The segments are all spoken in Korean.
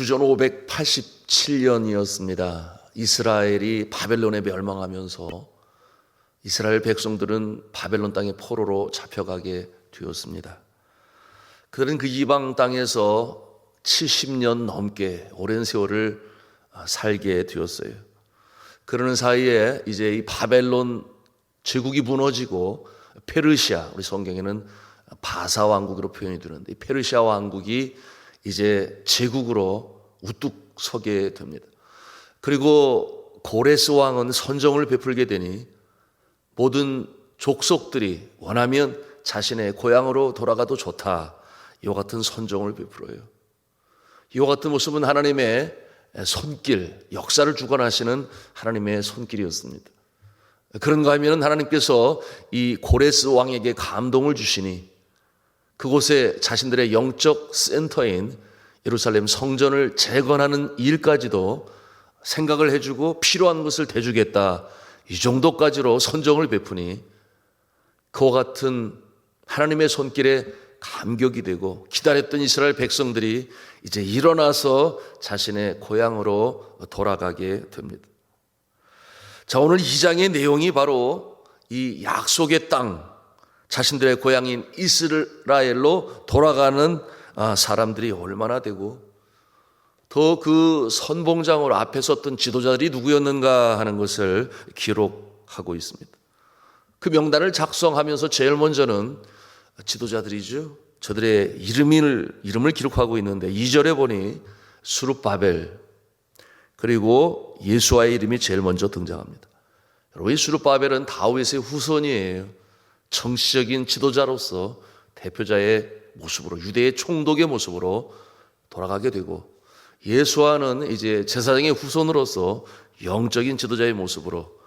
주전 587년이었습니다. 이스라엘이 바벨론에 멸망하면서 이스라엘 백성들은 바벨론 땅의 포로로 잡혀가게 되었습니다. 그들은 그 이방 땅에서 70년 넘게 오랜 세월을 살게 되었어요. 그러는 사이에 이제 이 바벨론 제국이 무너지고 페르시아 우리 성경에는 바사 왕국으로 표현이 되는데 이 페르시아 왕국이 이제 제국으로 우뚝 서게 됩니다. 그리고 고레스 왕은 선정을 베풀게 되니 모든 족속들이 원하면 자신의 고향으로 돌아가도 좋다. 이와 같은 선정을 베풀어요. 이와 같은 모습은 하나님의 손길, 역사를 주관하시는 하나님의 손길이었습니다. 그런가 하면 하나님께서 이 고레스 왕에게 감동을 주시니 그곳에 자신들의 영적 센터인 예루살렘 성전을 재건하는 일까지도 생각을 해주고 필요한 것을 대주겠다. 이 정도까지로 선정을 베푸니 그와 같은 하나님의 손길에 감격이 되고 기다렸던 이스라엘 백성들이 이제 일어나서 자신의 고향으로 돌아가게 됩니다. 자, 오늘 이 장의 내용이 바로 이 약속의 땅, 자신들의 고향인 이스라엘로 돌아가는 아, 사람들이 얼마나 되고 더 그 선봉장으로 앞에 섰던 지도자들이 누구였는가 하는 것을 기록하고 있습니다. 그 명단을 작성하면서 제일 먼저는 지도자들이죠. 저들의 이름을, 이름을 기록하고 있는데 2절에 보니 수룹바벨 그리고 예수와의 이름이 제일 먼저 등장합니다. 여러분, 이 수룹바벨은 다윗의 후손이에요. 정치적인 지도자로서 대표자의 모습으로 유대의 총독의 모습으로 돌아가게 되고 예수와는 이제 제사장의 후손으로서 영적인 지도자의 모습으로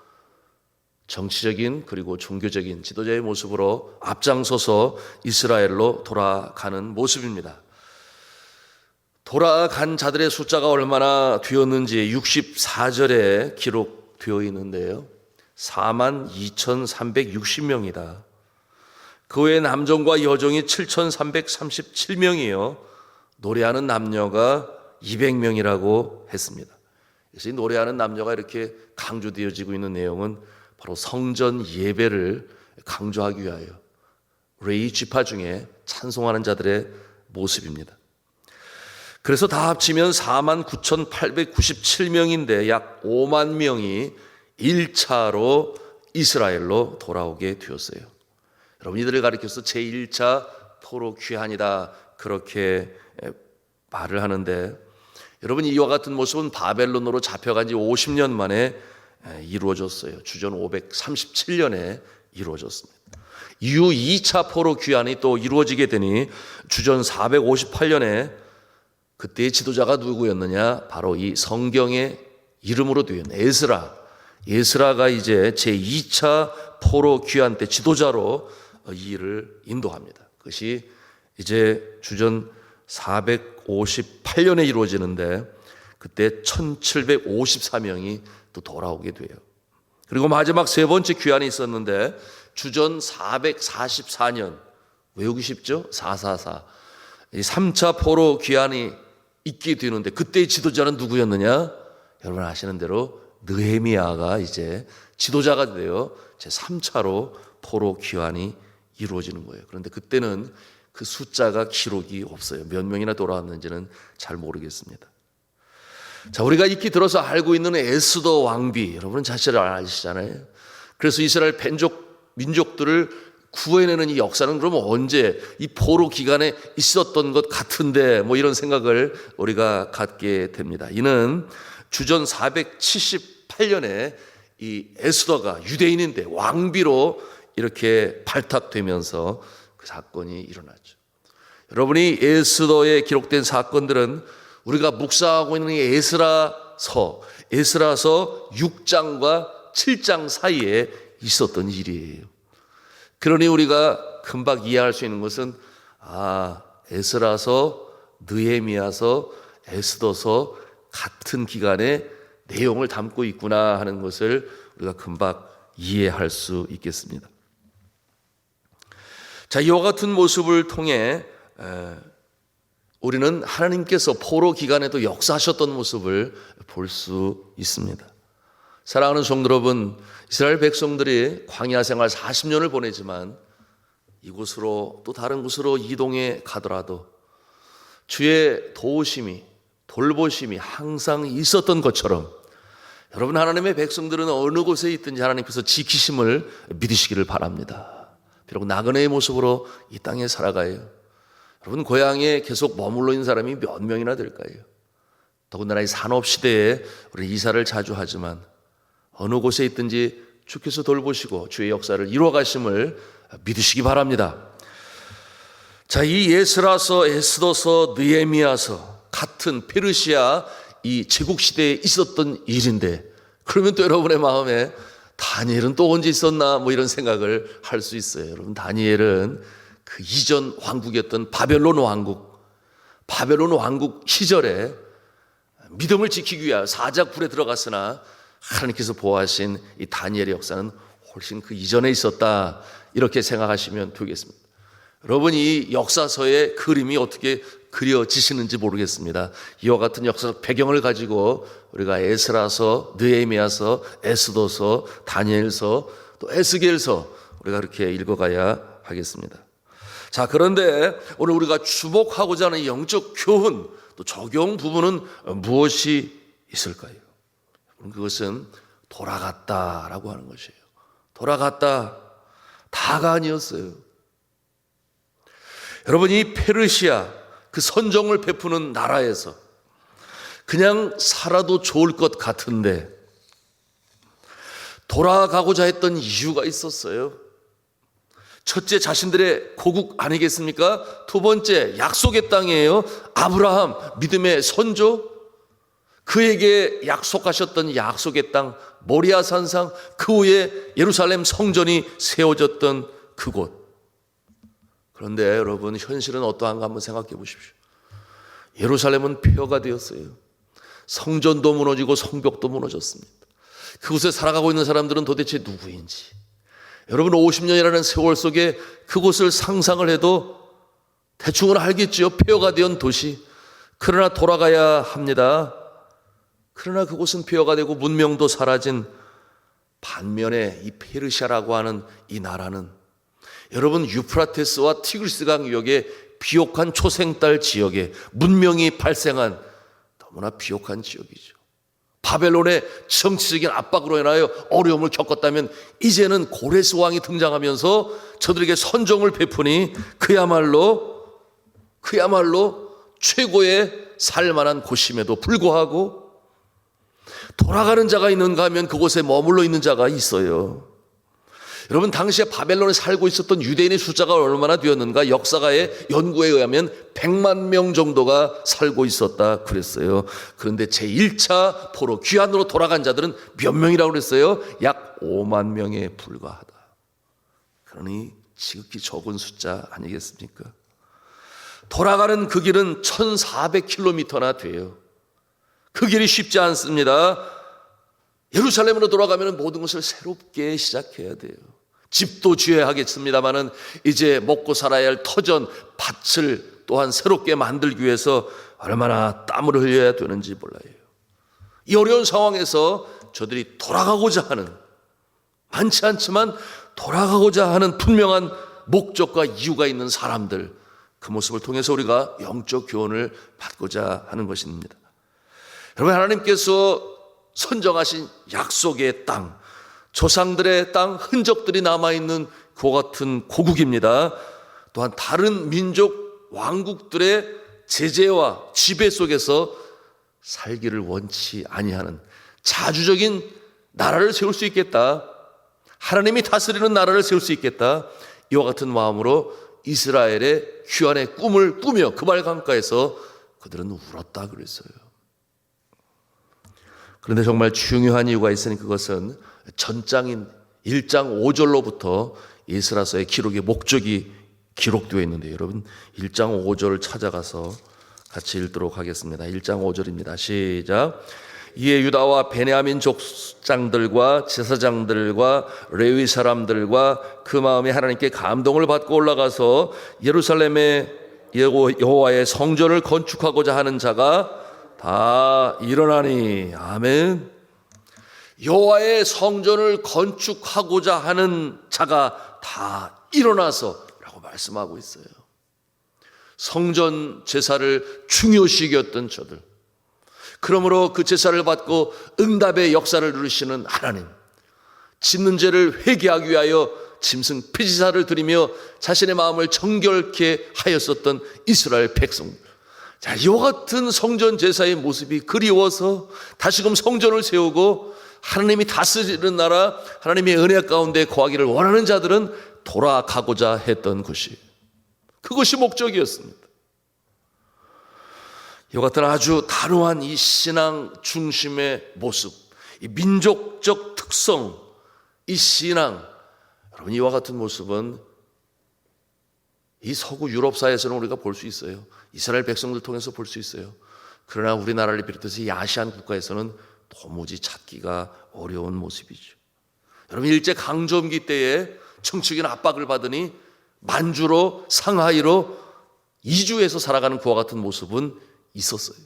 정치적인 그리고 종교적인 지도자의 모습으로 앞장서서 이스라엘로 돌아가는 모습입니다. 돌아간 자들의 숫자가 얼마나 되었는지 64절에 기록되어 있는데요. 4만 2,360명이다. 그 외에 남정과 여정이 7,337명이요. 노래하는 남녀가 200명이라고 했습니다. 그래서 이 노래하는 남녀가 이렇게 강조되어지고 있는 내용은 바로 성전 예배를 강조하기 위하여 레이 지파 중에 찬송하는 자들의 모습입니다. 그래서 다 합치면 4만 9,897명인데 약 5만 명이 1차로 이스라엘로 돌아오게 되었어요. 여러분 이들을 가리켜서 제1차 포로 귀환이다 그렇게 말을 하는데 여러분 이와 같은 모습은 바벨론으로 잡혀간 지 50년 만에 이루어졌어요. 주전 537년에 이루어졌습니다. 이후 2차 포로 귀환이 또 이루어지게 되니 주전 458년에 그때의 지도자가 누구였느냐? 바로 이 성경의 이름으로 되어 있는 에스라. 에스라가 이제 제2차 포로 귀환 때 지도자로 이 일을 인도합니다. 그것이 이제 주전 458년에 이루어지는데 그때 1754명이 또 돌아오게 돼요. 그리고 마지막 세 번째 귀환이 있었는데 주전 444년 외우기 쉽죠? 444. 이 3차 포로 귀환이 있게 되는데 그때의 지도자는 누구였느냐? 여러분 아시는 대로 느헤미야가 이제 지도자가 되어 제 3차로 포로 귀환이 이루어지는 거예요. 그런데 그때는 그 숫자가 기록이 없어요. 몇 명이나 돌아왔는지는 잘 모르겠습니다. 자, 우리가 익히 들어서 알고 있는 에스더 왕비, 여러분은 자신을 아시잖아요. 그래서 이스라엘 벤족 민족들을 구해내는 이 역사는 그러면 언제 이 포로 기간에 있었던 것 같은데 뭐 이런 생각을 우리가 갖게 됩니다. 이는 주전 478년에 이 에스더가 유대인인데 왕비로 이렇게 발탁되면서 그 사건이 일어났죠. 여러분이 에스더에 기록된 사건들은 우리가 묵상하고 있는 이 에스라서, 에스라서 6장과 7장 사이에 있었던 일이에요. 그러니 우리가 금방 이해할 수 있는 것은 아, 에스라서, 느헤미야서, 에스더서 같은 기간에 내용을 담고 있구나 하는 것을 우리가 금방 이해할 수 있겠습니다. 자, 이와 같은 모습을 통해 우리는 하나님께서 포로 기간에도 역사하셨던 모습을 볼 수 있습니다. 사랑하는 성도 여러분, 이스라엘 백성들이 광야 생활 40년을 보내지만 이곳으로 또 다른 곳으로 이동해 가더라도 주의 도우심이 돌보심이 항상 있었던 것처럼 여러분 하나님의 백성들은 어느 곳에 있든지 하나님께서 지키심을 믿으시기를 바랍니다. 비록 나그네의 모습으로 이 땅에 살아가요. 여러분 고향에 계속 머물러 있는 사람이 몇 명이나 될까요? 더군다나 이 산업 시대에 우리 이사를 자주 하지만 어느 곳에 있든지 주께서 돌보시고 주의 역사를 이루어 가심을 믿으시기 바랍니다. 자, 이 예스라서, 에스더서, 느헤미야서 같은 페르시아 이 제국 시대에 있었던 일인데 그러면 또 여러분의 마음에 다니엘은 또 언제 있었나 뭐 이런 생각을 할 수 있어요. 여러분 다니엘은 그 이전 왕국이었던 바벨론 왕국 바벨론 왕국 시절에 믿음을 지키기 위하여 사자굴에 들어갔으나 하나님께서 보호하신 이 다니엘의 역사는 훨씬 그 이전에 있었다 이렇게 생각하시면 되겠습니다. 여러분 이 역사서의 그림이 어떻게 그려지시는지 모르겠습니다. 이와 같은 역사적 배경을 가지고 우리가 에스라서, 느헤미야서, 에스도서, 다니엘서, 또 에스겔서 우리가 그렇게 읽어가야 하겠습니다. 자 그런데 오늘 우리가 주목하고자 하는 영적 교훈 또 적용 부분은 무엇이 있을까요? 그것은 돌아갔다라고 하는 것이에요. 돌아갔다 다가 아니었어요. 여러분 이 페르시아 그 선정을 베푸는 나라에서 그냥 살아도 좋을 것 같은데 돌아가고자 했던 이유가 있었어요. 첫째 자신들의 고국 아니겠습니까? 두 번째 약속의 땅이에요. 아브라함 믿음의 선조 그에게 약속하셨던 약속의 땅 모리아 산상 그 후에 예루살렘 성전이 세워졌던 그곳 그런데 여러분 현실은 어떠한가 한번 생각해 보십시오. 예루살렘은 폐허가 되었어요. 성전도 무너지고 성벽도 무너졌습니다. 그곳에 살아가고 있는 사람들은 도대체 누구인지 여러분 50년이라는 세월 속에 그곳을 상상을 해도 대충은 알겠지요. 폐허가 된 도시. 그러나 돌아가야 합니다. 그러나 그곳은 폐허가 되고 문명도 사라진 반면에 이 페르시아라고 하는 이 나라는 여러분 유프라테스와 티그리스강 유역의 비옥한 초생딸 지역에 문명이 발생한 너무나 비옥한 지역이죠. 바벨론의 정치적인 압박으로 인하여 어려움을 겪었다면 이제는 고레스 왕이 등장하면서 저들에게 선정을 베푸니 그야말로 그야말로 최고의 살만한 곳임에도 불구하고 돌아가는 자가 있는가 하면 그곳에 머물러 있는 자가 있어요. 여러분 당시에 바벨론에 살고 있었던 유대인의 숫자가 얼마나 되었는가 역사가의 연구에 의하면 100만 명 정도가 살고 있었다 그랬어요. 그런데 제1차 포로 귀환으로 돌아간 자들은 몇 명이라고 그랬어요? 약 5만 명에 불과하다. 그러니 지극히 적은 숫자 아니겠습니까? 돌아가는 그 길은 1400km나 돼요. 그 길이 쉽지 않습니다. 예루살렘으로 돌아가면 모든 것을 새롭게 시작해야 돼요. 집도 지어야 하겠습니다만은 이제 먹고 살아야 할 터전 밭을 또한 새롭게 만들기 위해서 얼마나 땀을 흘려야 되는지 몰라요. 이 어려운 상황에서 저들이 돌아가고자 하는 많지 않지만 돌아가고자 하는 분명한 목적과 이유가 있는 사람들 그 모습을 통해서 우리가 영적 교훈을 받고자 하는 것입니다. 여러분 하나님께서 선정하신 약속의 땅, 조상들의 땅 흔적들이 남아있는 그 같은 고국입니다. 또한 다른 민족 왕국들의 제재와 지배 속에서 살기를 원치 아니하는 자주적인 나라를 세울 수 있겠다. 하나님이 다스리는 나라를 세울 수 있겠다. 이와 같은 마음으로 이스라엘의 귀환의 꿈을 꾸며 그말 강가에서 그들은 울었다 그랬어요. 그런데 정말 중요한 이유가 있으니 그것은 전장인 1장 5절로부터 예스라서의 기록의 목적이 기록되어 있는데 여러분 1장 5절을 찾아가서 같이 읽도록 하겠습니다. 1장 5절입니다. 시작. 이에 유다와 베냐민 족장들과 제사장들과 레위 사람들과 그 마음에 하나님께 감동을 받고 올라가서 예루살렘에 여호- 여호와의 성전을 건축하고자 하는 자가 다 일어나니 아멘. 여호와의 성전을 건축하고자 하는 자가 다 일어나서라고 말씀하고 있어요. 성전 제사를 중요시 여겼던 저들. 그러므로 그 제사를 받고 응답의 역사를 누리시는 하나님. 짓는 죄를 회개하기 위하여 짐승 폐지사를 드리며 자신의 마음을 정결케 하였었던 이스라엘 백성. 자, 이와 같은 성전 제사의 모습이 그리워서 다시금 성전을 세우고 하나님이 다스리는 나라, 하나님의 은혜 가운데 거하기를 원하는 자들은 돌아가고자 했던 것이 그것이 목적이었습니다. 이와 같은 아주 단호한 이 신앙 중심의 모습, 이 민족적 특성, 이 신앙, 여러분 이와 같은 모습은 이 서구 유럽사에서는 우리가 볼 수 있어요. 이스라엘 백성들 통해서 볼 수 있어요. 그러나 우리나라를 비롯해서 이 아시안 국가에서는 도무지 찾기가 어려운 모습이죠. 여러분 일제 강점기 때에 정치적인 압박을 받으니 만주로 상하이로 이주해서 살아가는 그와 같은 모습은 있었어요.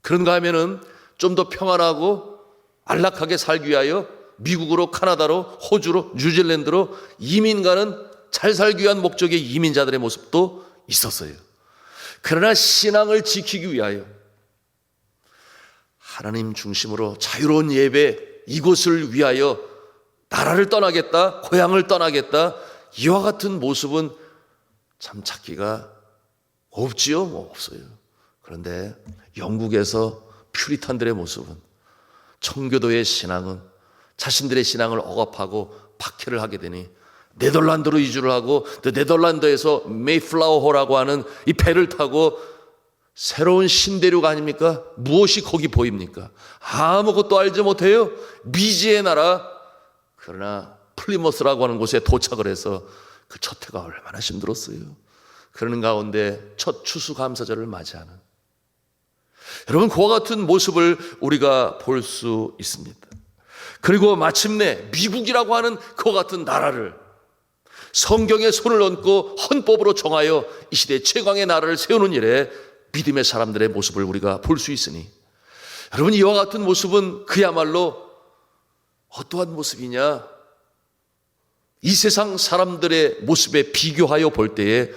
그런가 하면은 좀 더 평안하고 안락하게 살기 위하여 미국으로 카나다로 호주로 뉴질랜드로 이민 가는 잘 살기 위한 목적의 이민자들의 모습도 있었어요. 그러나 신앙을 지키기 위하여 하나님 중심으로 자유로운 예배 이곳을 위하여 나라를 떠나겠다, 고향을 떠나겠다, 이와 같은 모습은 참 찾기가 없지요? 뭐 없어요. 그런데 영국에서 퓨리탄들의 모습은 청교도의 신앙은 자신들의 신앙을 억압하고 박해를 하게 되니 네덜란드로 이주를 하고 또 네덜란드에서 메이플라워호라고 하는 이 배를 타고 새로운 신대륙 아닙니까? 무엇이 거기 보입니까? 아무것도 알지 못해요. 미지의 나라. 그러나 플리머스라고 하는 곳에 도착을 해서 그 첫 해가 얼마나 힘들었어요. 그러는 가운데 첫 추수감사절을 맞이하는 여러분 그와 같은 모습을 우리가 볼 수 있습니다. 그리고 마침내 미국이라고 하는 그와 같은 나라를 성경에 손을 얹고 헌법으로 정하여 이 시대 최강의 나라를 세우는 일에 믿음의 사람들의 모습을 우리가 볼 수 있으니 여러분 이와 같은 모습은 그야말로 어떠한 모습이냐 이 세상 사람들의 모습에 비교하여 볼 때에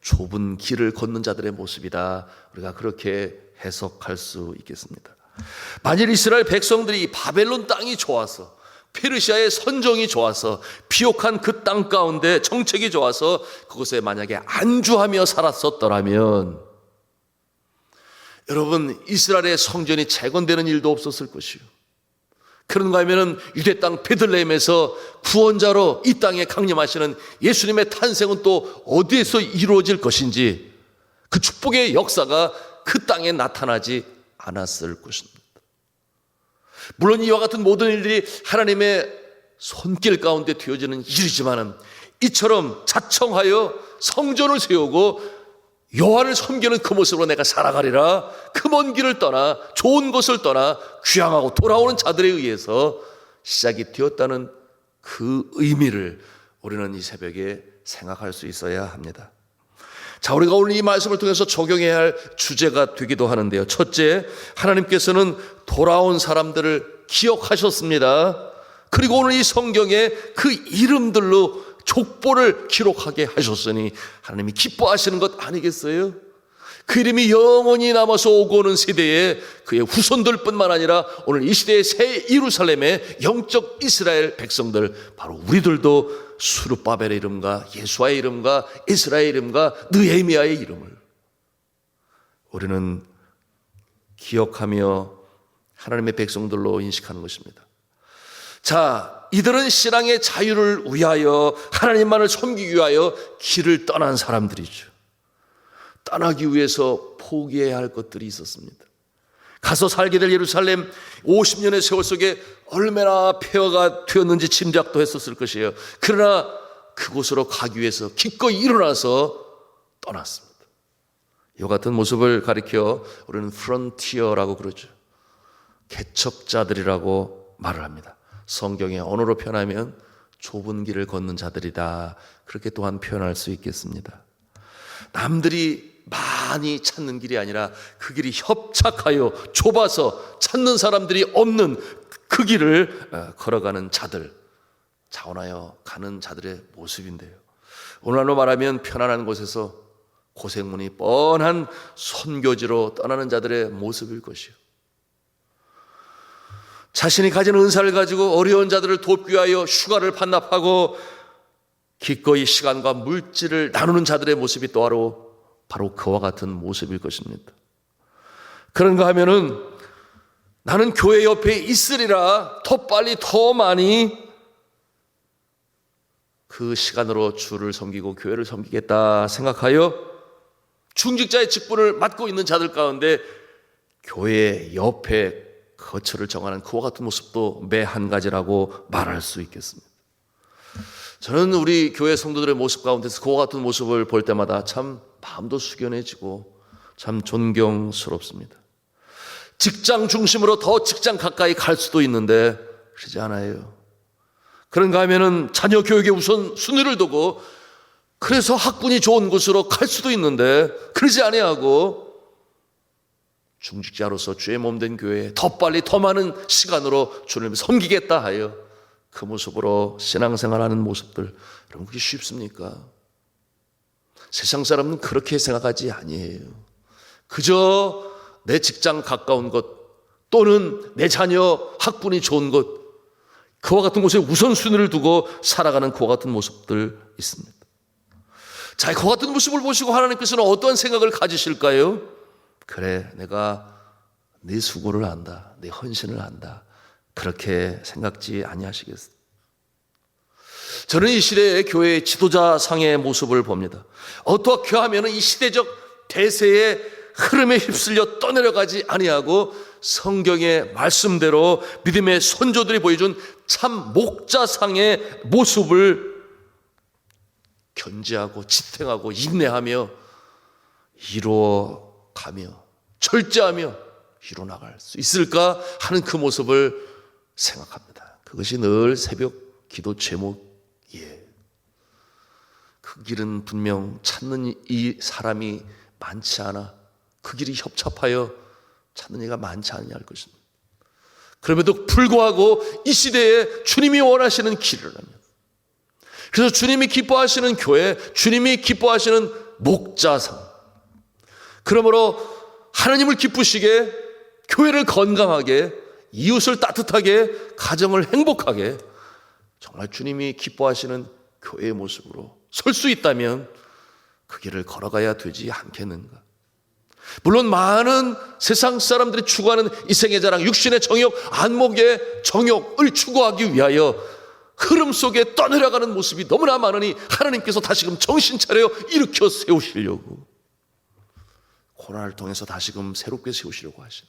좁은 길을 걷는 자들의 모습이다. 우리가 그렇게 해석할 수 있겠습니다. 만일 이스라엘 백성들이 바벨론 땅이 좋아서 페르시아의 선정이 좋아서 비옥한 그 땅 가운데 정책이 좋아서 그곳에 만약에 안주하며 살았었더라면 여러분 이스라엘의 성전이 재건되는 일도 없었을 것이요. 그런가 하면은 유대 땅 베들레헴에서 구원자로 이 땅에 강림하시는 예수님의 탄생은 또 어디에서 이루어질 것인지 그 축복의 역사가 그 땅에 나타나지 않았을 것입니다. 물론 이와 같은 모든 일들이 하나님의 손길 가운데 되어지는 일이지만은 이처럼 자청하여 성전을 세우고 요한을 섬기는 그 모습으로 내가 살아가리라. 그 먼 길을 떠나 좋은 곳을 떠나 귀향하고 돌아오는 자들에 의해서 시작이 되었다는 그 의미를 우리는 이 새벽에 생각할 수 있어야 합니다. 자, 우리가 오늘 이 말씀을 통해서 적용해야 할 주제가 되기도 하는데요. 첫째, 하나님께서는 돌아온 사람들을 기억하셨습니다. 그리고 오늘 이 성경에 그 이름들로 족보를 기록하게 하셨으니 하나님이 기뻐하시는 것 아니겠어요? 그 이름이 영원히 남아서 오고 오는 세대에 그의 후손들뿐만 아니라 오늘 이 시대의 새 예루살렘의 영적 이스라엘 백성들 바로 우리들도 수르바벨의 이름과 예수와의 이름과 이스라엘 이름과 느헤미야의 이름을 우리는 기억하며 하나님의 백성들로 인식하는 것입니다. 자, 이들은 신앙의 자유를 위하여 하나님만을 섬기기 위하여 길을 떠난 사람들이죠. 떠나기 위해서 포기해야 할 것들이 있었습니다. 가서 살게 될 예루살렘 50년의 세월 속에 얼마나 폐허가 되었는지 짐작도 했었을 것이에요. 그러나 그곳으로 가기 위해서 기꺼이 일어나서 떠났습니다. 이 같은 모습을 가리켜 우리는 프론티어라고 그러죠. 개척자들이라고 말을 합니다. 성경의 언어로 표현하면 좁은 길을 걷는 자들이다. 그렇게 또한 표현할 수 있겠습니다. 남들이 많이 찾는 길이 아니라 그 길이 협착하여 좁아서 찾는 사람들이 없는 그 길을 어, 걸어가는 자들, 자원하여 가는 자들의 모습인데요. 오늘날로 말하면 편안한 곳에서 고생문이 뻔한 선교지로 떠나는 자들의 모습일 것이요. 자신이 가진 은사를 가지고 어려운 자들을 돕기 위하여 휴가를 반납하고 기꺼이 시간과 물질을 나누는 자들의 모습이 또하로 바로 그와 같은 모습일 것입니다. 그런가 하면은 나는 교회 옆에 있으리라 더 빨리 더 많이 그 시간으로 주를 섬기고 교회를 섬기겠다 생각하여 중직자의 직분을 맡고 있는 자들 가운데 교회 옆에 거처를 정하는 그와 같은 모습도 매 한 가지라고 말할 수 있겠습니다. 저는 우리 교회 성도들의 모습 가운데서 그와 같은 모습을 볼 때마다 참 마음도 숙연해지고 참 존경스럽습니다. 직장 중심으로 더 직장 가까이 갈 수도 있는데 그러지 않아요. 그런가 하면은 자녀 교육에 우선 순위를 두고 그래서 학군이 좋은 곳으로 갈 수도 있는데 그러지 아니하고 중직자로서 주의 몸된 교회에 더 빨리 더 많은 시간으로 주님을 섬기겠다 하여 그 모습으로 신앙생활하는 모습들 여러분 그게 쉽습니까? 세상 사람은 그렇게 생각하지 아니에요. 그저 내 직장 가까운 것 또는 내 자녀 학군이 좋은 것 그와 같은 곳에 우선순위를 두고 살아가는 그와 같은 모습들 있습니다. 자, 그와 같은 모습을 보시고 하나님께서는 어떠한 생각을 가지실까요? 그래, 내가 네 수고를 한다. 네 헌신을 한다. 그렇게 생각지 아니하시겠습니까? 저는 이 시대의 교회의 지도자 상의 모습을 봅니다. 어떻게 하면 이 시대적 대세의 흐름에 휩쓸려 떠내려가지 아니하고 성경의 말씀대로 믿음의 선조들이 보여준 참 목자상의 모습을 견지하고 지탱하고 인내하며 이루어 가며 절제하며 이루어나갈 수 있을까 하는 그 모습을 생각합니다. 그것이 늘 새벽 기도 제목이에요. 그 길은 분명 찾는 이 사람이 많지 않아 그 길이 협착하여 찾는 이가 많지 않냐 할 것입니다. 그럼에도 불구하고 이 시대에 주님이 원하시는 길이라면 그래서 주님이 기뻐하시는 교회, 주님이 기뻐하시는 목자상. 그러므로 하나님을 기쁘시게, 교회를 건강하게, 이웃을 따뜻하게, 가정을 행복하게, 정말 주님이 기뻐하시는 교회의 모습으로 설 수 있다면 그 길을 걸어가야 되지 않겠는가. 물론 많은 세상 사람들이 추구하는 이생의 자랑, 육신의 정욕, 안목의 정욕을 추구하기 위하여 흐름 속에 떠내려가는 모습이 너무나 많으니 하나님께서 다시금 정신 차려 일으켜 세우시려고 고난을 통해서 다시금 새롭게 세우시려고 하시는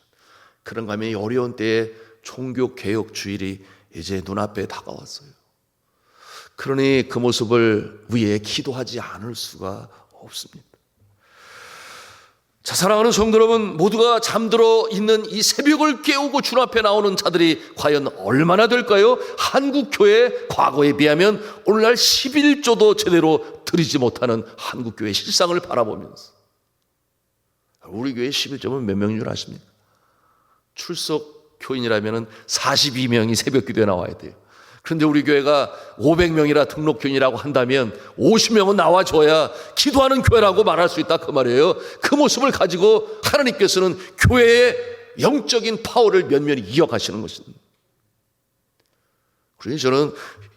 그런 가면 어려운 때에 종교 개혁 주일이 이제 눈앞에 다가왔어요. 그러니 그 모습을 위해 기도하지 않을 수가 없습니다. 자, 사랑하는 성도 여러분, 모두가 잠들어 있는 이 새벽을 깨우고 주 앞에 나오는 자들이 과연 얼마나 될까요? 한국교회 과거에 비하면 오늘날 11조도 제대로 드리지 못하는 한국교회 실상을 바라보면서. 우리 교회 11조면 몇 명인 줄 아십니까? 출석 교인이라면 42명이 새벽 기도에 나와야 돼요. 그런데 우리 교회가 500명이라 등록 교인이라고 한다면 50명은 나와줘야 기도하는 교회라고 말할 수 있다 그 말이에요. 그 모습을 가지고 하나님께서는 교회의 영적인 파워를 면면히 이어가시는 것입니다. 그러니 저는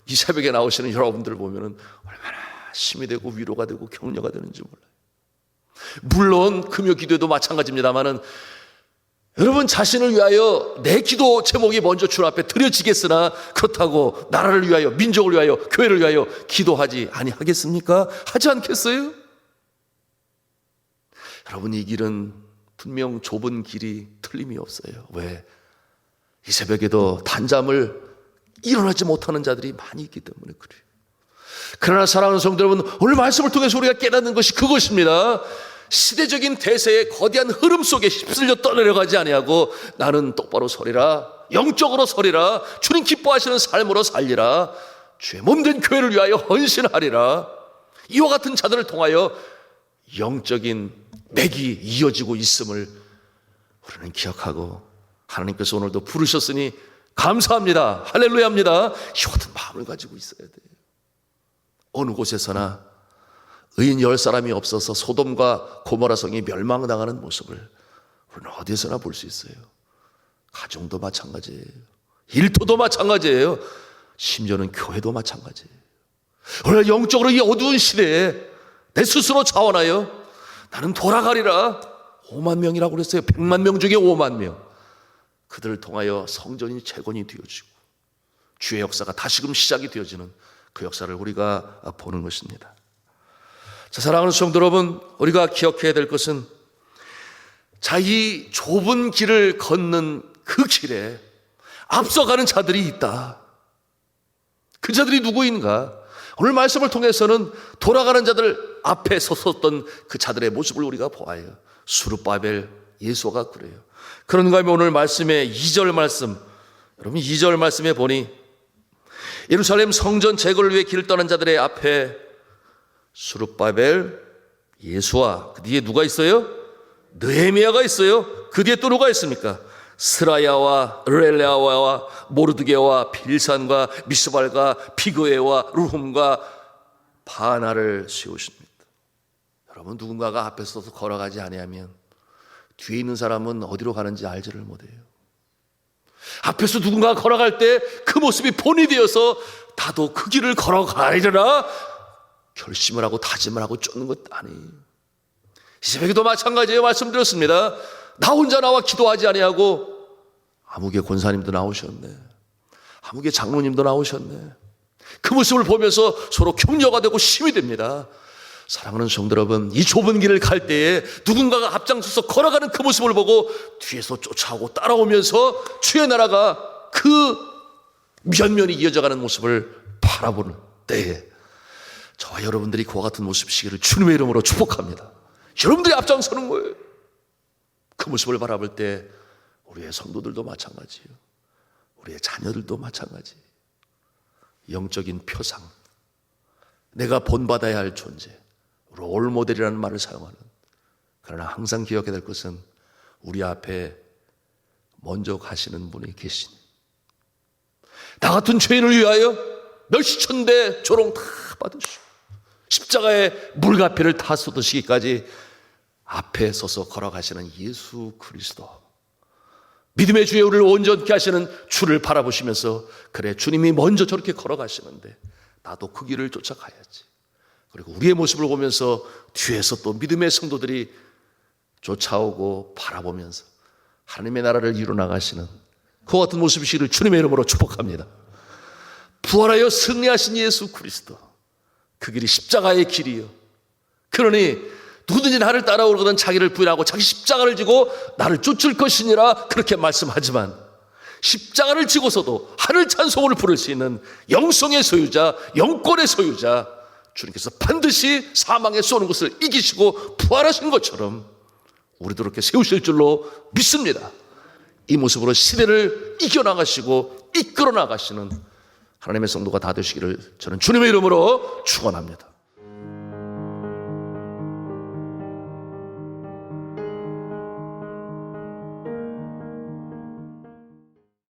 이 새벽에 나오시는 여러분들을 보면은 얼마나 힘이 되고 위로가 되고 격려가 되는지 몰라요. 물론 금요 기도에도 마찬가지입니다만은 여러분 자신을 위하여 내 기도 제목이 먼저 주 앞에 드려지겠으나 그렇다고 나라를 위하여 민족을 위하여 교회를 위하여 기도하지 아니하겠습니까? 하지 않겠어요? 여러분 이 길은 분명 좁은 길이 틀림이 없어요. 왜? 이 새벽에도 단잠을 일어나지 못하는 자들이 많이 있기 때문에 그래요. 그러나 사랑하는 성도 여러분, 오늘 말씀을 통해서 우리가 깨닫는 것이 그것입니다. 시대적인 대세의 거대한 흐름 속에 휩쓸려 떠내려가지 아니하고 나는 똑바로 서리라 영적으로 서리라 주님 기뻐하시는 삶으로 살리라 주의 몸된 교회를 위하여 헌신하리라 이와 같은 자들을 통하여 영적인 맥이 이어지고 있음을 우리는 기억하고 하나님께서 오늘도 부르셨으니 감사합니다. 할렐루야입니다. 이 같은 마음을 가지고 있어야 돼요. 어느 곳에서나 의인 열 사람이 없어서 소돔과 고모라 성이 멸망당하는 모습을 우리는 어디서나 볼 수 있어요. 가정도 마찬가지예요. 일터도 마찬가지예요. 심지어는 교회도 마찬가지예요. 오늘 영적으로 이 어두운 시대에 내 스스로 자원하여 나는 돌아가리라. 5만 명이라고 그랬어요. 100만 명 중에 5만 명. 그들을 통하여 성전이 재건이 되어지고 주의 역사가 다시금 시작이 되어지는 그 역사를 우리가 보는 것입니다. 자, 사랑하는 성도 여러분, 우리가 기억해야 될 것은 자, 이 좁은 길을 걷는 그 길에 앞서가는 자들이 있다. 그 자들이 누구인가? 오늘 말씀을 통해서는 돌아가는 자들 앞에 섰었던 그 자들의 모습을 우리가 보아요. 수르바벨 예수가 그래요. 그런가 하면 오늘 말씀의 2절 말씀, 여러분 2절 말씀에 보니 예루살렘 성전 재건을 위해 길을 떠난 자들의 앞에 수르바벨 예수와 그 뒤에 누가 있어요? 느헤미야가 있어요. 그 뒤에 또 누가 있습니까? 스라야와 렐레아와 모르드게와 빌산과 미스발과 피그에와 루훔과 바나를 세우십니다. 여러분 누군가가 앞에 서서 걸어가지 아니하면 뒤에 있는 사람은 어디로 가는지 알지를 못해요. 앞에서 누군가가 걸어갈 때 그 모습이 본이 되어서 나도 그 길을 걸어가리라 결심을 하고 다짐을 하고 쫓는 것 아니에요. 이 새벽에도 마찬가지예요. 말씀드렸습니다. 나 혼자 나와 기도하지 아니하고 아무개 권사님도 나오셨네. 아무개 장로님도 나오셨네. 그 모습을 보면서 서로 격려가 되고 힘이 됩니다. 사랑하는 성도 여러분, 이 좁은 길을 갈 때에 누군가가 앞장서서 걸어가는 그 모습을 보고 뒤에서 쫓아오고 따라오면서 주의 나라가 그 면면이 이어져가는 모습을 바라보는 때에 저와 여러분들이 그와 같은 모습이시기를 주님의 이름으로 축복합니다. 여러분들이 앞장서는 거예요. 그 모습을 바라볼 때 우리의 성도들도 마찬가지예요. 우리의 자녀들도 마찬가지. 영적인 표상. 내가 본받아야 할 존재. 롤 모델이라는 말을 사용하는. 그러나 항상 기억해야 될 것은 우리 앞에 먼저 가시는 분이 계신. 나 같은 죄인을 위하여 멸시천 대 조롱 다 받으시고 십자가에 물가피를 다 쏟으시기까지 앞에 서서 걸어가시는 예수 그리스도. 믿음의 주에 우리를 온전케 하시는 주를 바라보시면서 그래 주님이 먼저 저렇게 걸어가시는데 나도 그 길을 쫓아가야지. 그리고 우리의 모습을 보면서 뒤에서 또 믿음의 성도들이 쫓아오고 바라보면서 하나님의 나라를 이루 나가시는 그 같은 모습이시를 주님의 이름으로 축복합니다. 부활하여 승리하신 예수 그리스도. 그 길이 십자가의 길이요. 그러니 누구든지 나를 따라오거든 자기를 부인하고 자기 십자가를 지고 나를 쫓을 것이니라 그렇게 말씀하지만 십자가를 지고서도 하늘 찬송을 부를 수 있는 영성의 소유자, 영권의 소유자 주님께서 반드시 사망에 쏘는 것을 이기시고 부활하신 것처럼 우리도 그렇게 세우실 줄로 믿습니다. 이 모습으로 시대를 이겨나가시고 이끌어 나가시는 하나님의 성도가 다 되시기를 저는 주님의 이름으로 축원합니다.